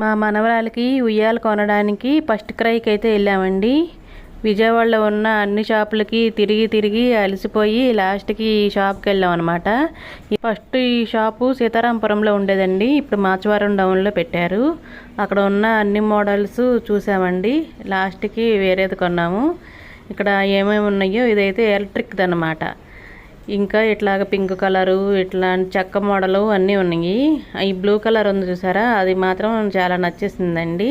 మా మనవరాలకి ఉయ్యాల కొనడానికి ఫస్ట్ క్రైకి అయితే వెళ్ళామండి. విజయవాడలో ఉన్న అన్ని షాపులకి తిరిగి తిరిగి అలసిపోయి లాస్ట్కి ఈ షాప్కి వెళ్ళాం అనమాట ఫస్ట్ ఈ షాపు సీతారాంపురంలో ఉండేదండి. ఇప్పుడు మాచవరం డౌన్లో పెట్టారు. అక్కడ ఉన్న అన్ని మోడల్స్ చూసామండి. లాస్ట్కి వేరేది కొన్నాము. ఇక్కడ ఏమేమి ఉన్నాయో ఇదైతే ఎలక్ట్రిక్ది అనమాట ఇంకా ఇట్లాగ పింక్ కలరు ఇట్లా చెక్క మోడలు అన్నీ ఉన్నాయి. ఈ బ్లూ కలర్ ఉంది చూసారా? అది మాత్రం చాలా నచ్చేసిందండి.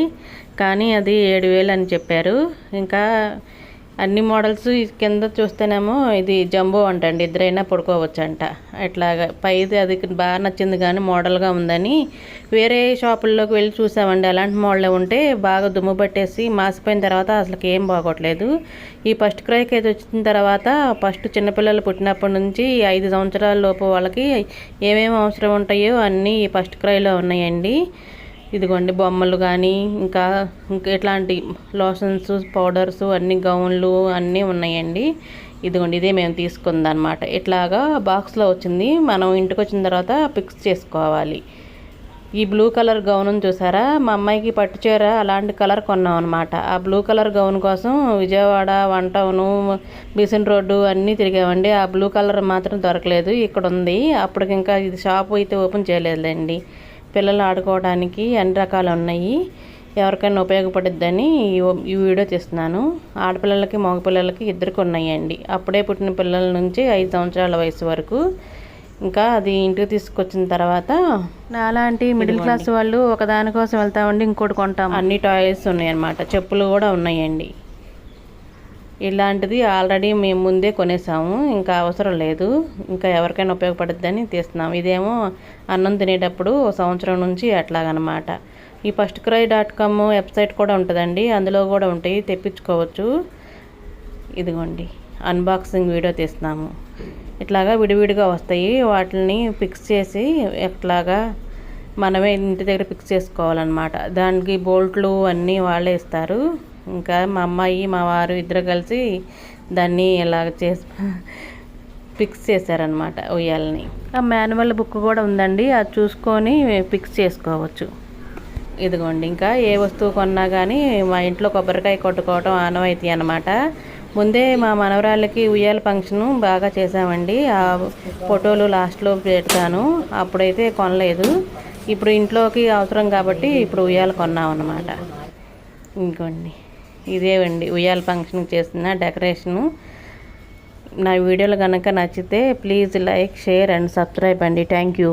కానీ అది ఏడు వేలు అని చెప్పారు. ఇంకా అన్ని మోడల్స్ కింద చూస్తేనేమో ఇది జంబో అంటండి. ఇద్దరైనా పడుకోవచ్చంట. అంట ఇట్లాగా పైది అది బాగా నచ్చింది కానీ మోడల్గా ఉందని వేరే షాపుల్లోకి వెళ్ళి చూసామండి. అలాంటి మోడల్ ఉంటే బాగా దుమ్ము పట్టేసి మాసిపోయిన తర్వాత అసలు ఏం బాగోట్లేదు. ఈ ఫస్ట్ క్రైకి అయితే వచ్చిన తర్వాత ఫస్ట్ చిన్నపిల్లలు పుట్టినప్పటి నుంచి ఐదు సంవత్సరాల లోపు వాళ్ళకి ఏమేమి అవసరం ఉంటాయో అన్నీ ఈ ఫస్ట్ క్రైలో ఉన్నాయండి. ఇదిగోండి బొమ్మలు కానీ ఇంకా ఇంకా ఇట్లాంటి లోషన్స్ పౌడర్స్ అన్ని గౌన్లు అన్నీ ఉన్నాయండి. ఇదిగోండి ఇదే మేము తీసుకుందనమాట ఇట్లాగా బాక్స్లో వచ్చింది. మనం ఇంటికి వచ్చిన తర్వాత ఫిక్స్ చేసుకోవాలి. ఈ బ్లూ కలర్ గౌన్ చూసారా? మా అమ్మాయికి పట్టు చీర అలాంటి కలర్ కొన్నాం అనమాట ఆ బ్లూ కలర్ గౌన్ కోసం విజయవాడ వన్ టౌను బిసిన్ రోడ్డు అన్నీ తిరిగామండి. ఆ బ్లూ కలర్ మాత్రం దొరకలేదు. ఇక్కడ ఉంది అప్పటికి ఇంకా ఇది షాప్ అయితే ఓపెన్ చేయలేదులేండి. పిల్లలు ఆడుకోవడానికి అన్ని రకాలు ఉన్నాయి ఎవరికైనా ఉపయోగపడుద్దని ఈ వీడియో తీస్తున్నాను. ఆడపిల్లలకి మగపిల్లలకి ఇద్దరికి ఉన్నాయండి. అప్పుడే పుట్టిన పిల్లల నుంచి ఐదు సంవత్సరాల వయసు వరకు. ఇంకా అది ఇంటికి తీసుకొచ్చిన తర్వాత నాలాంటి మిడిల్ క్లాస్ వాళ్ళు ఒకదానికోసం వెళ్తామండి ఇంకోటి కొంటాం అన్ని టాయ్స్ ఉన్నాయి అన్నమాట చెప్పులు కూడా ఉన్నాయండి. ఇలాంటిది ఆల్రెడీ మేము ముందే కొనేసాము. ఇంకా అవసరం లేదు. ఇంకా ఎవరికైనా ఉపయోగపడుద్దని తీస్తున్నాం. ఇదేమో అన్నం తినేటప్పుడు సంవత్సరం నుంచి అట్లాగనమాట. ఈ first cry dot com website కూడా ఉంటుందండి. అందులో కూడా ఉంటాయి. తెప్పించుకోవచ్చు. ఇదిగోండి. అన్బాక్సింగ్ వీడియో తీస్తున్నాము. ఇట్లాగా విడివిడిగా వస్తాయి. వాటిని ఫిక్స్ చేసి ఎట్లాగా మనమే ఇంటి దగ్గర ఫిక్స్ చేసుకోవాలన్నమాట. దానికి బోల్ట్లు అన్నీ వాళ్ళే ఇస్తారు. ఇంకా మా అమ్మాయి మా వారు ఇద్దరు కలిసి దాన్ని ఇలా చేసి ఫిక్స్ చేశారనమాట ఉయ్యాలని. ఆ మాన్యువల్ బుక్ కూడా ఉందండి అది చూసుకొని ఫిక్స్ చేసుకోవచ్చు. ఇదిగోండి ఇంకా ఏ వస్తువు కొన్నా కానీ మా ఇంట్లో కొబ్బరికాయ కొట్టుకోవటం ఆనవాయితీ అనమాట ముందే మా మనవరాళ్ళకి ఉయ్యాల ఫంక్షను బాగా చేసామండి ఆ ఫోటోలు లాస్ట్లో పెడతాను అప్పుడైతే కొనలేదు. ఇప్పుడు ఇంట్లోకి అవసరం కాబట్టి ఇప్పుడు ఉయ్యాల కొన్నాం అనమాట ఇంకోండి. ఇదేవండి ఉయ్యాల ఫంక్షన్కి చేస్తున్న డెకరేషను. నా వీడియోలు కనుక నచ్చితే please like share and subscribe అండి. Thank you.